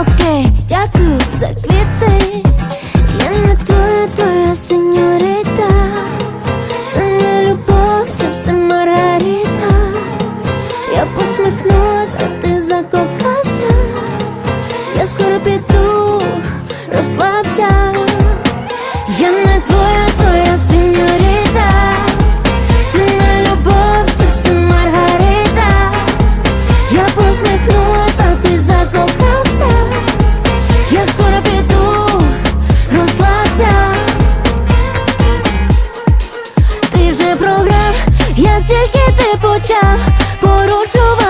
Окей, дякую за квіти. Я не твоя, твоя сеньорита Це не любов, це все Маргарита. Я посміхнулась, а ти закохався. Я скоро піду програв, як тільки ти почав порушувати